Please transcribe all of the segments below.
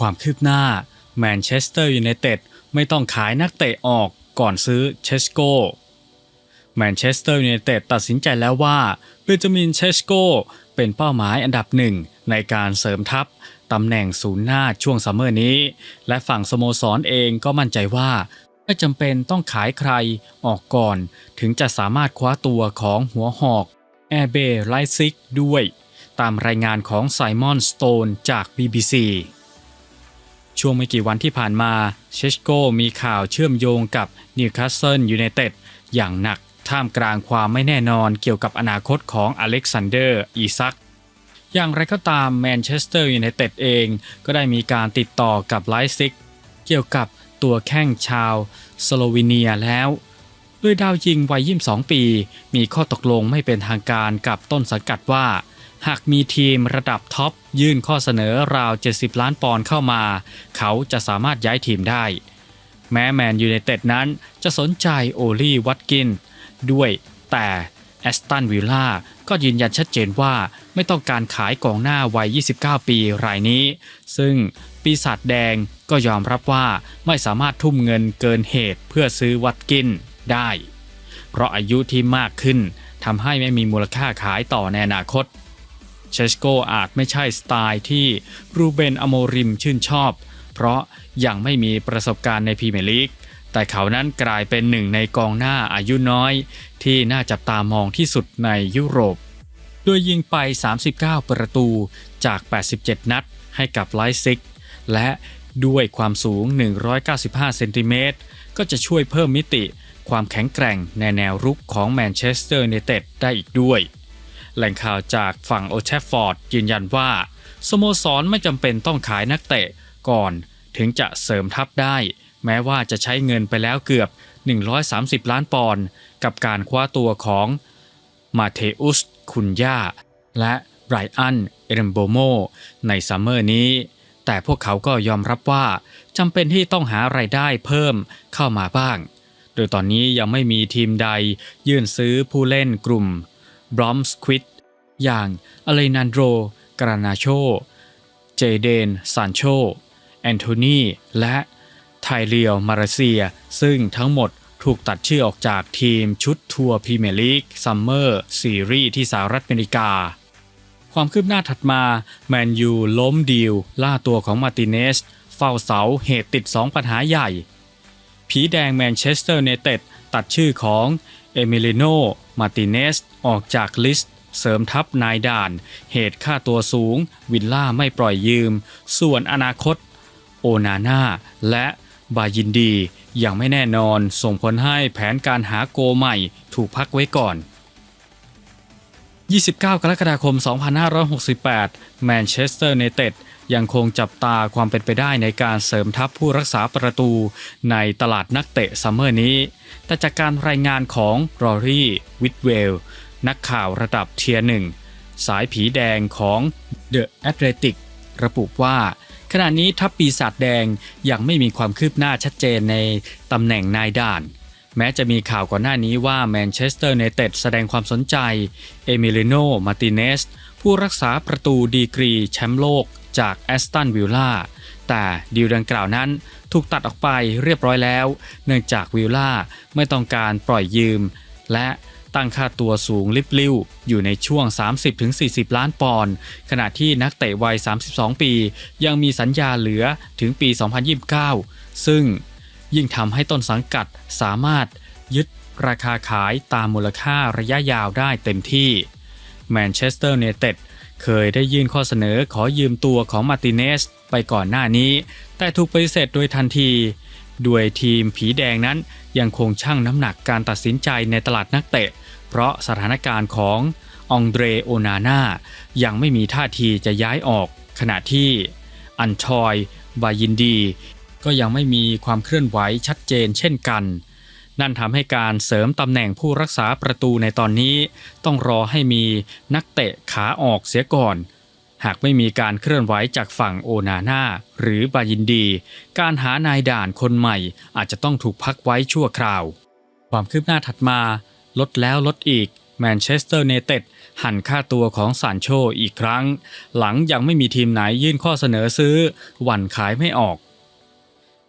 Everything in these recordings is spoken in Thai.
ความคืบหน้าแมนเชสเตอร์ยูไนเต็ดไม่ต้องขายนักเตะออกก่อนซื้อเชสโกแมนเชสเตอร์ยูไนเต็ดตัดสินใจแล้วว่าเบนจามินเชสโกเป็นเป้าหมายอันดับหนึ่งในการเสริมทัพตำแหน่งศูนย์หน้าช่วงซัมเมอร์นี้ และฝั่งสโมสรเองก็มั่นใจว่าไม่จำเป็นต้องขายใครออกก่อน ถึงจะสามารถคว้าตัวของหัวหอกแอร์เบไลซิกด้วย ตามรายงานของไซมอนสโตนจาก BBC ช่วงไม่กี่วันที่ผ่านมาเชสโกมีข่าวเชื่อมโยงกับนิวคาสเซิลยูไนเต็ดอย่างหนักท่ามกลางความไม่แน่นอนเกี่ยวกับอนาคตของอเล็กซานเดอร์อีซัก อย่างไรก็ตามแมนเชสเตอร์ยูไนเต็ดเองก็ได้มีการติดต่อกับไลซิก เกี่ยวกับตัวแข้งชาวสโลวีเนียแล้ว ด้วยดาวยิงวัย 22 ปี มีข้อตกลงไม่เป็นทางการกับต้นสังกัดว่า หากมีทีมระดับท็อปยื่นข้อเสนอราว 70 ล้านปอนด์เข้ามา เขาจะสามารถย้ายทีมได้ แม้แมนยูไนเต็ดนั้นจะสนใจโอลี่วัตกิน ด้วยแต่แอสตันวิลล่าก็ยืนยันชัดเจนว่าไม่ต้องการขายกองหน้าวัย 29 ปีรายนี้ ซึ่งปีศาจแดงก็ยอมรับว่าไม่สามารถทุ่มเงินเกินเหตุเพื่อซื้อวัตกินได้ เพราะอายุที่มากขึ้นทำให้ไม่มีมูลค่าขายต่อในอนาคต เชสโกอาจไม่ใช่สไตล์ที่รูเบนอโมริมชื่นชอบ เพราะยังไม่มีประสบการณ์ในพรีเมียร์ลีกแต่เขานั้นกลายเป็นหนึ่งในกองหน้าอายุน้อย ที่น่าจับตามองที่สุดในยุโรป โดยยิงไป 39 ประตูจาก 87 นัดให้กับไลซิก และด้วยความสูง 195 เซนติเมตรก็จะช่วยเพิ่มมิติ ความแข็งแกร่งในแนวรุกของแมนเชสเตอร์ยูไนเต็ดได้อีกด้วย แหล่งข่าวจากฝั่งโอเทฟฟอร์ดยืนยันว่า สโมสรไม่จำเป็นต้องขายนักเตะก่อนถึงจะเสริมทัพได้ แม้ว่าจะใช้เงินไปแล้วเกือบ 130 ล้านปอนด์กับการคว้าตัวของมาเทอุสคุนยาและไรอันเอเรมโบโมในซัมเมอร์นี้ แต่พวกเขาก็ยอมรับว่าจำเป็นที่ต้องหาไรายได้เพิ่มเข้ามาบ้าง โดยตอนนี้ยังไม่มีทีมใดยื่นซื้อผู้เล่นกลุ่ม บรอมสควิดอย่างอเลนันโดรกรานาโช เจเดนซานโช แอนโทนีและไทเรียลมาเลเซีย ซึ่งทั้งหมดถูกตัดชื่อออกจากทีมชุดทัวร์พรีเมียร์ลีกซัมเมอร์ซีรีส์ที่สหรัฐอเมริกา ความคืบหน้าถัดมา แมนยูล้มดีล ล่าตัวของมาร์ติเนส เฝ้าเสาเหตุติด 2 ปัญหาใหญ่ ผีแดงแมนเชสเตอร์เนเต็ดตัดชื่อของเอมิลิโน มาติเนสออกจากลิสต์ เสริมทัพนายด่าน เหตุค่าตัวสูง วิลล่าไม่ปล่อยยืม ส่วนอนาคต โอนาน่าและบายินดียังไม่แน่นอนส่งผลให้แผนการหาโกใหม่ถูกพักไว้ก่อน 29 กรกฎาคม 2568 แมนเชสเตอร์เนเต็ด ยังคงจับตาความเป็นไปได้ในการเสริมทัพผู้รักษาประตูในตลาดนักเตะซัมเมอร์นี้ แต่จากการรายงานของรอรี่วิทเวล นักข่าวระดับเทียร์หนึ่งสายผีแดงของ The Athletic ระบุว่า ขณะนี้ทัพปีศาจแดงยังไม่มีความคืบหน้าชัดเจนในตำแหน่งนายด่านแม้จะมีข่าวก่อนหน้านี้ว่าแมนเชสเตอร์เนเต็ดแสดงความสนใจ เอมิลิโน มาติเนส ผู้รักษาประตูดีกรีแชมป์โลก จากแอสตันวิลล่าแต่ดีลดังกล่าวนั้นถูกตัดออกไปเรียบร้อยแล้ว เนื่องจากวิลล่าไม่ต้องการปล่อยยืม และตั้งค่าตัวสูงลิบลิ่วอยู่ในช่วง 30-40 ล้านปอนด์ขณะที่นักเตะวัย 32 ปี ยังมีสัญญาเหลือถึงปี 2029 ซึ่งยิ่งทำให้ต้นสังกัดสามารถยึดราคาขายตามมูลค่าระยะยาวได้เต็มที่แมนเชสเตอร์เนเต็ด เคยได้ยื่นข้อเสนอขอยืมตัวของมาร์ติเนสไปก่อนหน้านี้ แต่ถูกปฏิเสธโดยทันทีด้วยทีมผีแดงนั้นยังคงชั่งน้ำหนักการตัดสินใจในตลาดนักเตะ เพราะสถานการณ์ขององเดรโอนาน่ายังไม่มีท่าทีจะย้ายออก ขณะที่อันชอย บายินดี ก็ยังไม่มีความเคลื่อนไหวชัดเจนเช่นกัน นั่นทำให้การเสริมตำแหน่งผู้รักษาประตูในตอนนี้ ต้องรอให้มีนักเตะขาออกเสียก่อน หากไม่มีการเคลื่อนไหวจากฝั่งโอนาน่าหรือบายินดี การหานายด่านคนใหม่อาจจะต้องถูกพักไว้ชั่วคราว ความคืบหน้าถัดมา ลดแล้วลดอีกแมนเชสเตอร์ n นเต็ดหันค่าตัวของซานโชอีกครั้ง หลังยังไม่มีทีมไหนยื่นข้อเสนอซื้อ หวันขายไม่ออก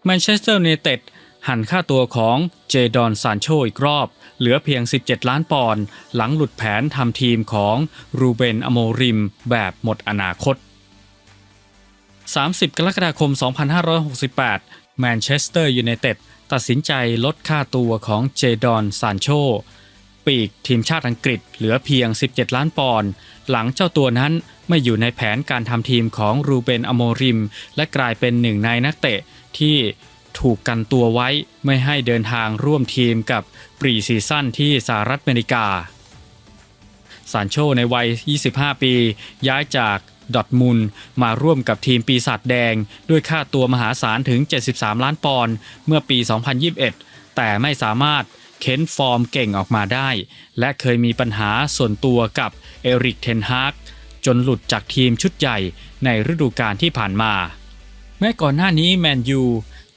แมนเชสเตอร์ n นเต็ด หันค่าตัวของเจดอนซานโชอีกรอบ เหลือเพียง 17 ล้านปอนด์หลังหลุดแผนทำทีมของรูเบนอโมริมแบบหมดอนาคต 30 กรกฎาคม 2568 แมนเชสเตอร์ยูไนเต็ดตัดสินใจลดค่าตัวของเจดอนซานโชปีกทีมชาติอังกฤษเหลือเพียง 17 ล้านปอนด์หลังเจ้าตัวนั้นไม่อยู่ในแผนการทำทีมของรูเบนอโมริม และกลายเป็นหนึ่งในนักเตะที่ ถูกกันตัวไว้ไม่ให้เดินทางร่วมทีมกับปรีซีซั่นที่สหรัฐอเมริกา ซานโชในวัย 25 ปี ย้ายจากดอทมุนมาร่วมกับทีมปีศาจแดง ด้วยค่าตัวมหาศาลถึง 73 ล้านปอนด์เมื่อปี 2021 แต่ไม่สามารถเค้นฟอร์มเก่งออกมาได้ และเคยมีปัญหาส่วนตัวกับเอริกเทนฮากจนหลุดจากทีมชุดใหญ่ในฤดูกาลที่ผ่านมา แม้ก่อนหน้านี้แมนยู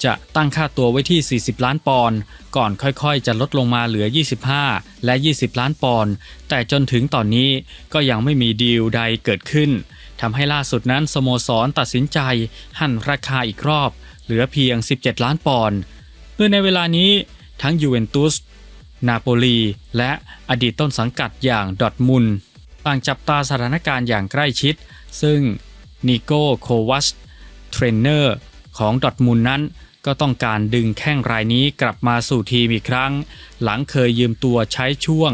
จะตั้งค่าตัวไว้ที่ 40 ล้านปอนด์ก่อนค่อยๆ จะลดลงมาเหลือ 25 และ 20 ล้านปอนด์แต่จนถึงตอนนี้ก็ยังไม่มีดีลใดเกิดขึ้นทำให้ล่าสุดนั้นสโมสรตัดสินใจหั่นราคาอีกรอบ เหลือเพียง 17 ล้านปอนด์โดยในเวลานี้ทั้งยูเวนตุสนาโปลี และอดีตต้นสังกัดอย่างดอทมุนต่างจับตาสถานการณ์อย่างใกล้ชิด ซึ่งนิโก้โควัช เทรนเนอร์ของดอทมุนด์นั้น ก็ต้องการดึงแข้งรายนี้กลับมาสู่ทีมอีกครั้ง หลังเคยยืมตัวใช้ช่วง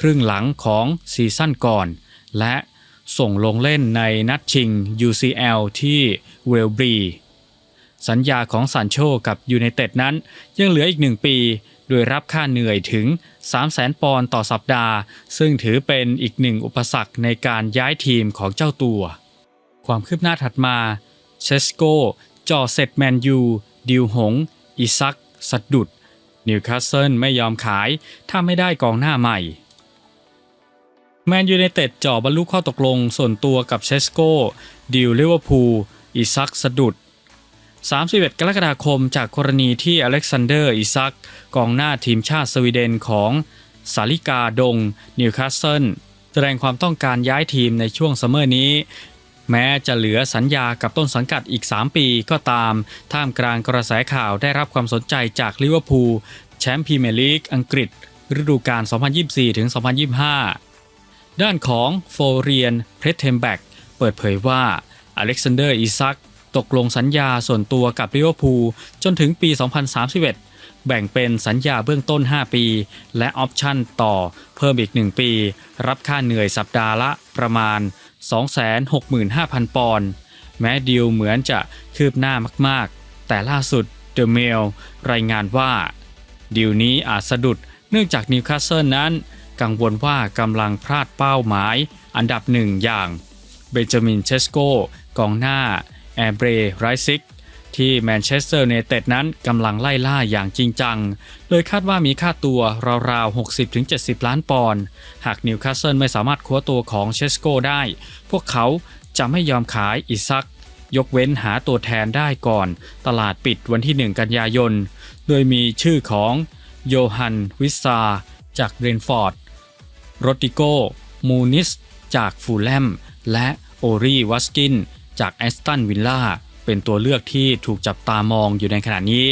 ครึ่งหลังของซีซั่นก่อน และส่งลงเล่นในนัดชิง UCL ที่เวลบรีสัญญาของซานโชกับยูไนเต็ดนั้นยังเหลืออีกหนึ่งปี โดยรับค่าเหนื่อยถึง 300,000 ปอนด์ต่อสัปดาห์ ซึ่งถือเป็นอีกหนึ่งอุปสรรคในการย้ายทีมของเจ้าตัว ความคืบหน้าถัดมา เชสโกจ่อเสร็จแมนยู ดิวหง อิซักสัดดุด นิวคาสเซิลไม่ยอมขาย ถ้าไม่ได้กองหน้าใหม่ แมนยูไนเต็ดจ่อบรรลุข้อตกลงส่วนตัวกับเชสโกดิวลิเวอร์พูล อิซักสะดุด 31 กรกฎาคมจากกรณีที่อเล็กซานเดอร์ อิซัก กองหน้าทีมชาติสวีเดนของสาลิกาดง นิวคาสเซิลแสดงความต้องการย้ายทีมในช่วงซัมเมอร์นี้ แม้จะเหลือสัญญากับต้นสังกัดอีก 3 ปีก็ตาม ท่ามกลางกระแสข่าวได้รับความสนใจจากลิเวอร์พูลแชมป์พรีเมียร์ลีกอังกฤษ ฤดูกาล 2024-2025 ด้านของโฟเรียนเพรสเทมแบกเปิดเผยว่าอเล็กซานเดอร์อิซักตกลงสัญญาส่วนตัวกับลิเวอร์พูลจนถึงปี 2031 แบ่งเป็นสัญญาเบื้องต้น 5 ปี และออปชั่นต่อเพิ่มอีก 1 ปี รับค่าเหนื่อยสัปดาห์ละประมาณ 265,000 ปอนด์แม้ดีลเหมือนจะคืบหน้ามากๆ แต่ล่าสุดเดอะเมลรายงานว่า ดีลนี้อาจสะดุดเนื่องจากนิวคาสเซิลนั้น กังวลว่ากำลังพลาดเป้าหมาย อันดับหนึ่งอย่างเบนจามินเชสโกกองหน้าแอร์เบรไรซิก ที่แมนเชสเตอร์เนเต็ดนั้นกำลังไล่ล่าอย่างจริงจังโดยคาดว่ามีค่าตัวราวๆ 60-70 ล้านปอนด์ หากนิวคาสเซิลไม่สามารถคว้าตัวของเชสโกได้ พวกเขาจะไม่ยอมขายอิซัก ยกเว้นหาตัวแทนได้ก่อน ตลาดปิดวันที่ 1 กันยายน โดยมีชื่อของโยฮันวิซาจากเบรนฟอร์ดโรติโก มูนิส จากฟูลแลม และโอรีวัสกิน จากแอสตันวิลล่า เป็นตัวเลือกที่ถูกจับตามองอยู่ในขณะนี้